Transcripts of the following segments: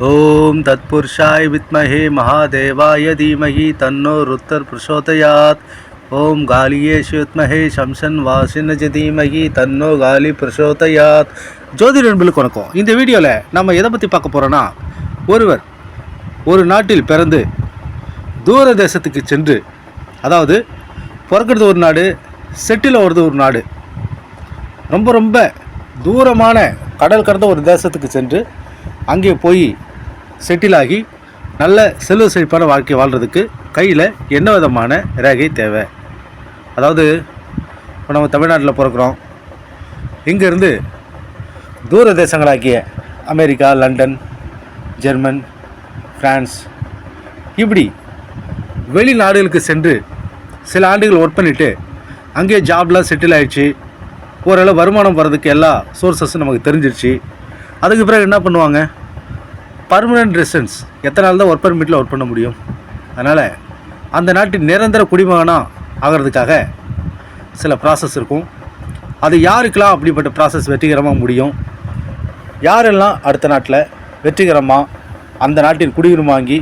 ஓம் தத்புருஷாய் வித்மஹே மகாதேவாய தீமஹி தன்னோ ருத்தர் பிரசோதயாத் ஓம் காலியேஷு வித்மஹே சம்சன் வாசினஜ தீமஹி தன்னோ காலி பிரசோதயாத் ஜோதி நண்பர்களுக்கு வணக்கம் இந்த வீடியோவில் நம்ம எதை பற்றி பார்க்க போகிறோன்னா ஒருவர் ஒரு நாட்டில் பிறந்து தூர தேசத்துக்கு சென்று அதாவது பிறக்கிறது ஒரு நாடு செட்டில் வருது ஒரு நாடு ரொம்ப ரொம்ப தூரமான கடல் கடந்த ஒரு தேசத்துக்கு சென்று அங்கே போய் செட்டில் ஆகி நல்ல செல்வ செழிப்பான வாழ்க்கை வாழ்கிறதுக்கு கையில் என்ன விதமான ரேகை தேவை? அதாவது இப்போ நம்ம தமிழ்நாட்டில் பிறக்கிறோம். இங்கேருந்து தூர தேசங்களாக்கிய அமெரிக்கா லண்டன் ஜெர்மன் ஃப்ரான்ஸ் இப்படி வெளிநாடுகளுக்கு சென்று சில ஆண்டுகள் ஒர்க் பண்ணிவிட்டு அங்கேயே ஜாப்லாம் செட்டில் ஆகிடுச்சு ஓரளவு வருமானம் வர்றதுக்கு எல்லா சோர்சஸும் நமக்கு தெரிஞ்சிருச்சு. அதுக்கு பிறகு என்ன பண்ணுவாங்க? பர்மனன்ட் ரெசிடென்ஸ் எத்தனை நாள் தான் ஒர்க் பர்மிட்டில் ஒர்க் பண்ண முடியும்? அதனால் அந்த நாட்டின் நிரந்தர குடிமகனாக ஆகிறதுக்காக சில ப்ராசஸ் இருக்கும். அது யாருக்கெல்லாம் அப்படிப்பட்ட ப்ராசஸ் வெற்றிகரமாக முடியும்? யாரெல்லாம் அடுத்த நாட்டில் வெற்றிகரமாக அந்த நாட்டின் குடியுரிமை வாங்கி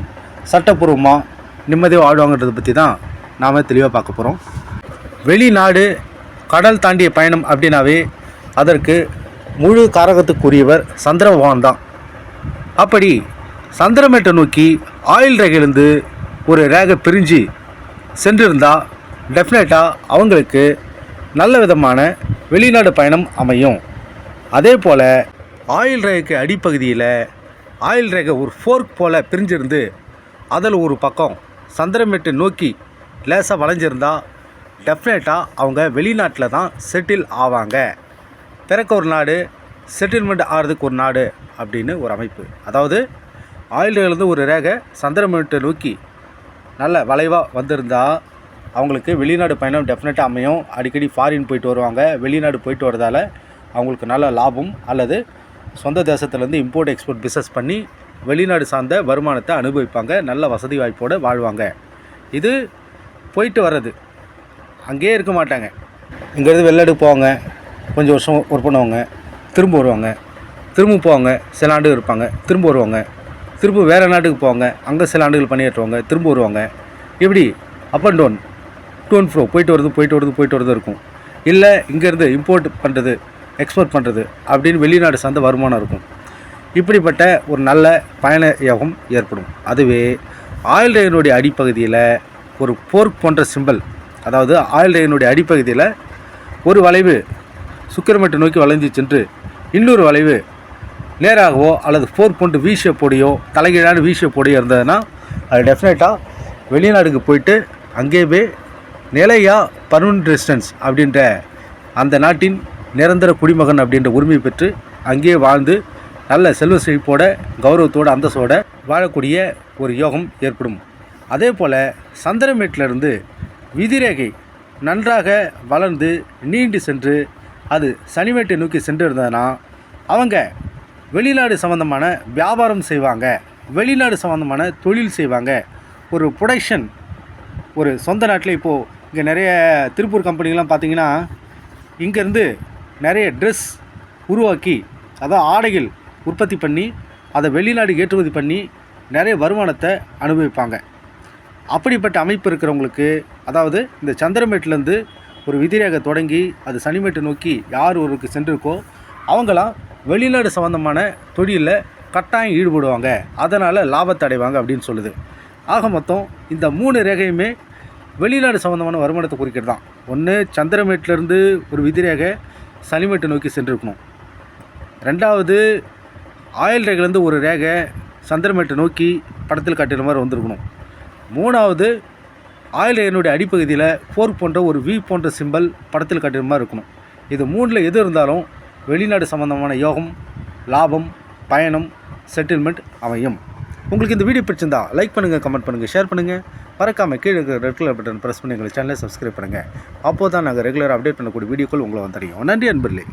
சட்டப்பூர்வமாக நிம்மதியாக வாழ்வாங்கன்றதை பற்றி தான் நாம் தெளிவாக பார்க்க போகிறோம் வெளிநாடு கடல் தாண்டிய பயணம் அப்படின்னாவே அதற்கு முழு காரகத்துக்குரியவர் சந்திரபகவான் தான். அப்படி சந்திரமேட்டை நோக்கி ஆயில் ரேகையிலிருந்து ஒரு ரேகை பிரிஞ்சு சென்றிருந்தால் டெஃபினட்டாக அவங்களுக்கு நல்ல விதமான வெளிநாடு பயணம் அமையும். அதே போல் ஆயில் ரேகைக்கு அடிப்பகுதியில் ஆயில் ரேகை ஒரு ஃபோர்க் போல் பிரிஞ்சிருந்து அதில் ஒரு பக்கம் சந்திரமேட்டை நோக்கி லேசாக வளைஞ்சிருந்தால் டெஃபினட்டாக அவங்க வெளிநாட்டில் தான் செட்டில் ஆவாங்க. பிறக்க ஒரு நாடு செட்டில்மெண்ட் ஆகிறதுக்கு ஒரு நாடு அப்படின்னு ஒரு அமைப்பு. அதாவது ஆயில்லேருந்து ஒரு ரேகை சந்திரமேட்டை நோக்கி நல்ல வளைவாக வந்திருந்தால் அவங்களுக்கு வெளிநாடு பயணம் டெஃபினட்டாக அமையும். அடிக்கடி ஃபாரின் போயிட்டு வருவாங்க. வெளிநாடு போயிட்டு வரதால அவங்களுக்கு நல்ல லாபம் அல்லது சொந்த தேசத்துலேருந்து இம்போர்ட் எக்ஸ்போர்ட் பிஸ்னஸ் பண்ணி வெளிநாடு சார்ந்த வருமானத்தை அனுபவிப்பாங்க. நல்ல வசதி வாய்ப்போடு வாழ்வாங்க. இது போயிட்டு வர்றது. அங்கேயே இருக்க மாட்டாங்க. இங்கேருந்து வெளிநாடு போவாங்க. கொஞ்சம் வருஷம் ஒர்க் பண்ணுவாங்க. திரும்ப வருவாங்க. திரும்ப போவாங்க சில ஆண்டுகள் இருப்பாங்க. திரும்ப வருவாங்க. திரும்ப வேறு நாட்டுக்கு போவாங்க. அங்கே சில ஆண்டுகள் பணியாற்றுவாங்க. திரும்ப வருவாங்க. இப்படி up and down to and fro போயிட்டு வருது போயிட்டு வருது போயிட்டு வருது இருக்கும். இல்லை இங்கேருந்து இம்போர்ட் பண்ணுறது எக்ஸ்போர்ட் பண்ணுறது அப்படின்னு வெளிநாடு சார்ந்த வருமானம் இருக்கும். இப்படிப்பட்ட ஒரு நல்ல பயண யோகம் ஏற்படும். அதுவே ஆயில் ரயினுடைய அடிப்பகுதியில் ஒரு போர்க் போன்ற சிம்பல் அதாவது ஆயில் ரயினுடைய அடிப்பகுதியில் ஒரு வளைவு சுக்கிரமேட்டை நோக்கி வளைஞ்சு சென்று இன்னொரு வளைவு நேராகவோ அல்லது ஃபோர் போன்று வீசிய பொடியோ தலைகீழான வீசிய பொடியோ இருந்ததுன்னா அது டெஃபினட்டாக வெளிநாடுக்கு போயிட்டு அங்கேயே நிலையாக பர்மனன்ட் ரெசிடென்ஸ் அப்படின்ற அந்த நாட்டின் நிரந்தர குடிமகன் அப்படின்ற உரிமை பெற்று அங்கேயே வாழ்ந்து நல்ல செல்வ செழிப்போட கௌரவத்தோட அந்தஸ்தோட வாழக்கூடிய ஒரு யோகம் ஏற்படும். அதே போல் சந்திரமேட்டிலிருந்து விதிரேகை நன்றாக வளர்ந்து நீண்டு சென்று அது சனிமேட்டை நோக்கி சென்று இருந்ததுன்னா அவங்க வெளிநாடு சம்மந்தமான வியாபாரம் செய்வாங்க. வெளிநாடு சம்மந்தமான தொழில் செய்வாங்க. ஒரு ப்ரொடக்ஷன் ஒரு சொந்த நாட்டில் இப்போது இங்கே நிறைய திருப்பூர் கம்பெனிலாம் பார்த்திங்கன்னா இங்கேருந்து நிறைய ட்ரெஸ் உருவாக்கி அதான் ஆடைகள் உற்பத்தி பண்ணி அதை வெளிநாடு ஏற்றுமதி பண்ணி நிறைய வருமானத்தை அனுபவிப்பாங்க. அப்படிப்பட்ட அமைப்பு இருக்கிறவங்களுக்கு அதாவது இந்த சந்திரமேட்லேருந்து ஒரு விதிரேக தொடங்கி அது சனிமேட்டு நோக்கி யார் ஒருக்கு சென்றிருக்கோ அவங்களாம் வெளிநாடு சம்மந்தமான தொழிலில் கட்டாயம் ஈடுபடுவாங்க. அதனால் லாபத்தை அடைவாங்க அப்படின்னு சொல்லுது. ஆக மொத்தம் இந்த மூணு ரேகையுமே வெளிநாடு சம்மந்தமான வருமானத்தை குறிக்கிறது தான். ஒன்று சந்திரமேட்டிலேருந்து ஒரு விதிரேகை சனிமேட்டை நோக்கி சென்றிருக்கணும். ரெண்டாவது ஆயில் ரேகைலேருந்து ஒரு ரேகை சந்திரமேட்டை நோக்கி படத்தில் காட்டுற மாதிரி வந்திருக்கணும். மூணாவது ஆயில் என்னுடைய அடிப்பகுதியில் ஃபோர்க் போன்ற ஒரு வி போன்ற சிம்பல் படத்தில் காட்டுற மாதிரி இருக்கணும். இது மூணில் எது இருந்தாலும் வெளிநாடு சம்மந்தமான யோகம் லாபம் பயணம் செட்டில்மெண்ட் அமையும். உங்களுக்கு இந்த வீடியோ பிடிச்சிருந்தா லைக் பண்ணுங்கள் கமெண்ட் பண்ணுங்கள் ஷேர் பண்ணுங்கள் மறக்காமல் கீழே இருக்கிற ரெட் கலர் பட்டன் ப்ரெஸ் பண்ணி எங்கள் சேனலை சப்ஸ்கிரைப் பண்ணுங்கள் அப்போ தான் நாங்கள் ரெகுலராக அப்டேட் பண்ணக்கூடிய வீடியோக்கள் உங்களை வந்தடையும். நன்றி அன்பர்களே.